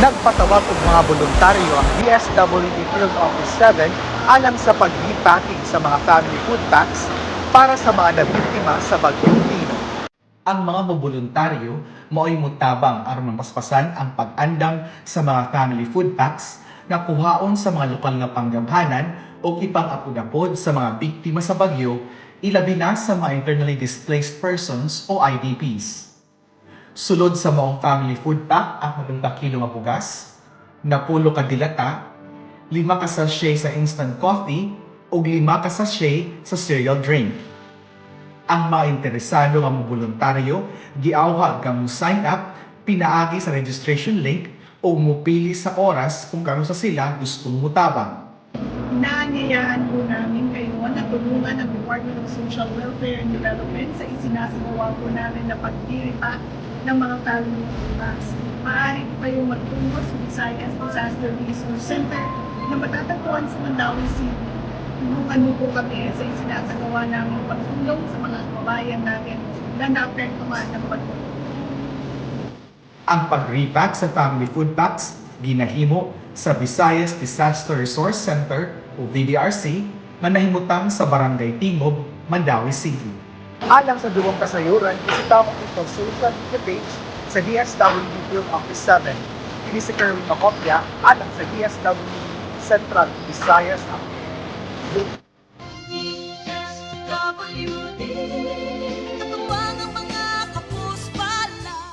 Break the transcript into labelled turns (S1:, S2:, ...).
S1: Nagpatawag og mga voluntaryo ang DSWD Field Office 7 alang sa pag-repacking sa mga family food packs para sa mga nabiktima sa Bagyong Tino. Ang mga mabuluntaryo mao'y mutabang aron mapaspasan ang pag-andam sa mga family food packs na kuhaon sa mga lokal nga panggabhanan o ipang-apod-apod sa mga biktima sa bagyo, ilabi na sa mga internally displaced persons o IDPs. Sulod sa maong family food pack ang maganda kilo nga bugas, napulo ka dilata, lima ka sachet sa instant coffee, ug lima ka sachet sa cereal drink. Ang mga interesado nga voluntaryo giawha kang sign up pinaagi sa registration link o mupili sa oras kung kano sa sila gustong mutabang.
S2: Inaanyayahan po namin kayo na tulungan ang Department of Social Welfare and Development sa isinasagawa po namin na pagdiripa ng mga kaluluwas. Maaari po kayong magtungo sa Visayas Disaster Resource Center na matatagpuan sa Mandawi City. Tulungan mo po kami sa isinasagawa namin pagtulong sa mga kababayan natin na naapektuhan ng bagyo.
S1: Ang pag-repack sa family food packs ginahimo sa Visayas Disaster Resource Center o VDRC na nahimutang sa Barangay Timog, Mandawi City. Alang sa duwang kasayuran, isita mo ito sa media page sa DSWD Field Office 7. Ini si Kerwin Macopia alang sa DSWD Central Visayas Office.